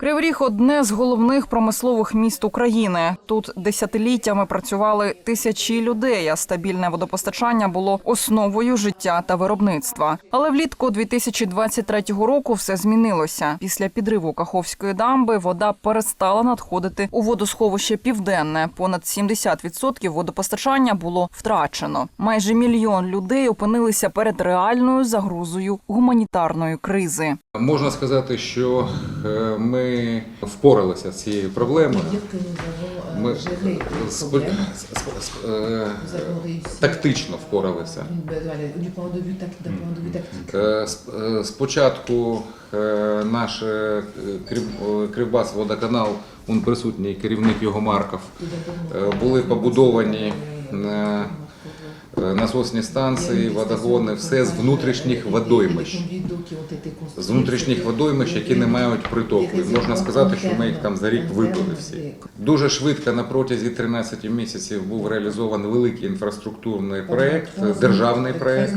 Кривий Ріг – одне з головних промислових міст України. Тут десятиліттями працювали тисячі людей, а стабільне водопостачання було основою життя та виробництва. Але влітку 2023 року все змінилося. Після підриву Каховської дамби вода перестала надходити у водосховище Південне. Понад 70% водопостачання було втрачено. Майже мільйон людей опинилися перед реальною загрозою гуманітарної кризи. Можна сказати, що е, ми впоралися з цією проблемою. que nous Ми сп- сп- е, réussi. тактично впоралися. Е, сп- е, Спочатку е, наш е, е, Кривбас водоканал, він присутній керівник його Марков, е, були побудовані е, е, насосні станції, водогони, все з внутрішніх водоймищ. З внутрішніх водоймищ, які не мають притоку. І можна сказати, що ми їх там за рік випили всі. Дуже швидко на протязі 13 місяців був реалізований великий інфраструктурний проєкт, державний проєкт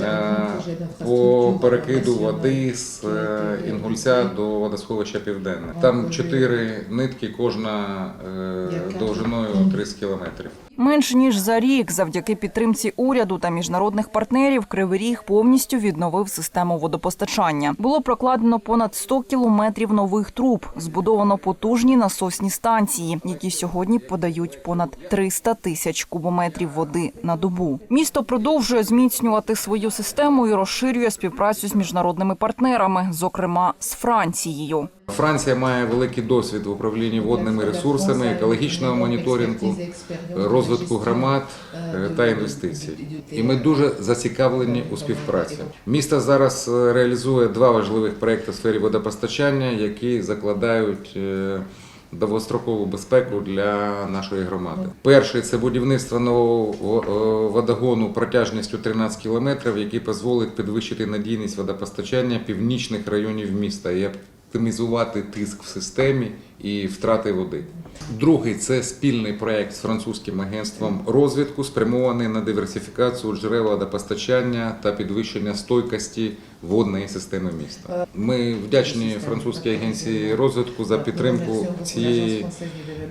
е, по перекиду води з е, Інгульця до водосховища Південне. Там чотири нитки, кожна е, довжиною 30 кілометрів. Менш ніж за рік, завдяки підтримці уряду та міжнародних партнерів, Кривий Ріг повністю відновив систему водопостачання. Було прокладено понад 100 кілометрів нових труб, збудовано потужні насосні станції, які сьогодні подають понад 300 тисяч кубометрів води на добу. Місто продовжує зміцнювати свою систему і розширює співпрацю з міжнародними партнерами, зокрема з Францією. Франція має великий досвід в управлінні водними ресурсами, екологічного моніторингу, розвитку громад е, та інвестицій. І ми дуже зацікавлені у співпраці. Місто зараз е, реалізує два важливих проекти в сфері водопостачання, які закладають. е, Довгострокову безпеку для нашої громади. Перший це будівництво нового е, водогону протяжністю 13 кілометрів, який дозволить підвищити надійність водопостачання північних районів міста і оптимізувати тиск в системі і втрати води. Другий це спільний проект з французьким агентством розвитку, спрямований на диверсифікацію джерел водопостачання та підвищення стойкості водної системи міста. Ми вдячні французькій агенції розвитку за підтримку цієї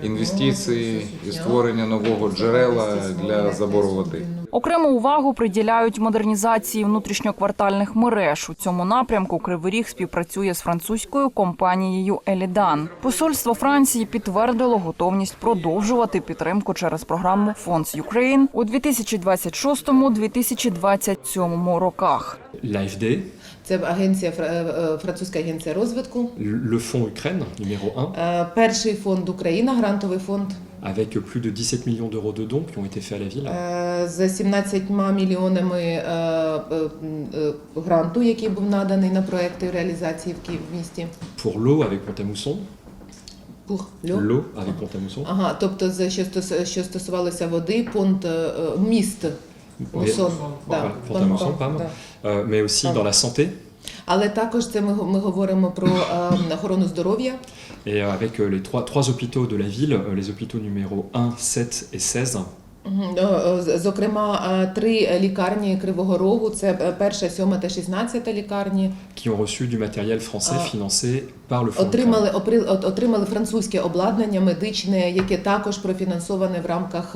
інвестиції і створення нового джерела для забору води. Окрему увагу приділяють модернізації внутрішньоквартальних мереж. У цьому напрямку Кривий Ріг співпрацює з французькою компанією Елідан. Посольство Франції підтвердило готовність продовжувати підтримку через програму Fonds Ukraine у 2026-2027 роках. l'AFD, Це агенція е, е, французька агенція розвитку. le Fonds Ukraine numéro 1, Е, Перший фонд Україна, грантовий фонд avec plus de 17 millions d'euros de dons qui ont été faits à la ville. е, з 17 мільйонами е, е, е, гранту, який був наданий на проекти реалізації в Київ в місті. Pour l'eau avec Pont-à-Mousson, Пух, льо. l'eau avec Pont-à-Mousson, Ага, тобто за що стос- що стосувалося води, пункт е, міст Mais- Мусон. Voilà, Pont-à-Mousson, pardon. да. Euh, mais aussi Pardon. dans la santé Але також це ми, ми говоримо про е, охорону здоров'я. et avec euh, les trois, trois hôpitaux de la ville, euh, les hôpitaux numéro 1, 7 et 16, Мгм. Е, е, Зокрема, три лікарні Кривого Рогу: це перша, сьома та шістнадцята лікарні. qui ont reçu du matériel français financé par le Отримали отримали французьке обладнання медичне, яке також профінансоване в рамках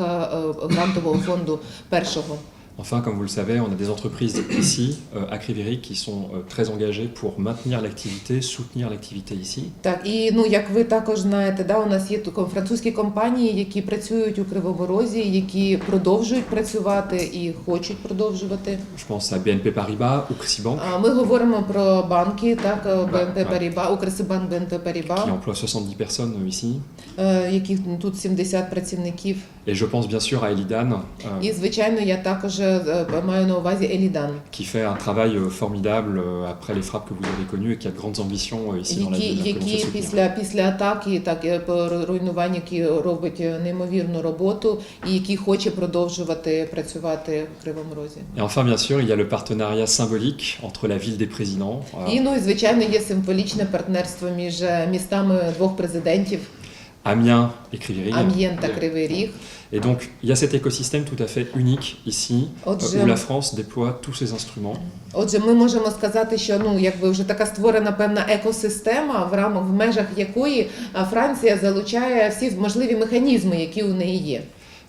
грантового фонду першого. Enfin, comme vous le savez, on a des entreprises ici, euh, à Criviri, qui sont euh, très engagées pour maintenir l'activité, soutenir l'activité ici. Так, і ну як ви також знаєте, да, у нас є тут французькі компанії, які працюють у Кривому Розі, які продовжують працювати і хочуть продовжувати. Je pense à BNP Paribas, Ucribank, А Ми говоримо про банки, так БНП так. Паріба, Укрсибанк БНП Паріба, qui emploie 70 personnes euh, ici. е, яких тут 70 працівників. Et je pense bien sûr à Elidan, euh, І звичайно, я також е, маю на увазі Елідан, qui fait un travail euh, formidable euh, après les frappes que vous avez connues et qui a de grandes ambitions euh, ici dans la ville. які після, після атаки, так е, які робить е, неймовірну роботу, і які хоче продовжувати працювати в Кривому Розі. Et enfin, bien sûr, il y a le partenariat symbolique entre la ville des présidents, euh, І ну звичайно є символічне партнерство між е, містами двох президентів, Amiens et Criviri. Amiens, Ріг. Et donc, il y a cet écosystème tout à fait unique ici, euh, Отже, où la France déploie tous ses instruments. Отже, ми можемо сказати, що ну якби вже така створена певна екосистема, в рамок в межах якої Франція залучає всі можливі механізми, які у неї є.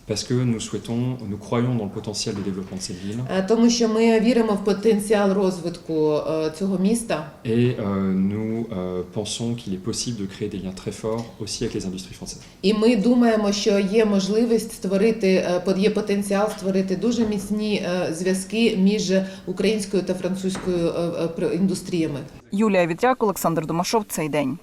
Parce que nous souhaitons, nous croyons dans le potentiel de développement de cette ville. Е, Тому що ми віримо в потенціал розвитку е, цього міста. Et euh, nous euh, pensons qu'il est possible de créer des liens très forts aussi avec les industries françaises. І ми думаємо, що є можливість створити е, по- є потенціал створити дуже міцні е, зв'язки між українською та французькою е, е, про- індустріями. Юлія Вітряк, Олександр Домашов. Цей день.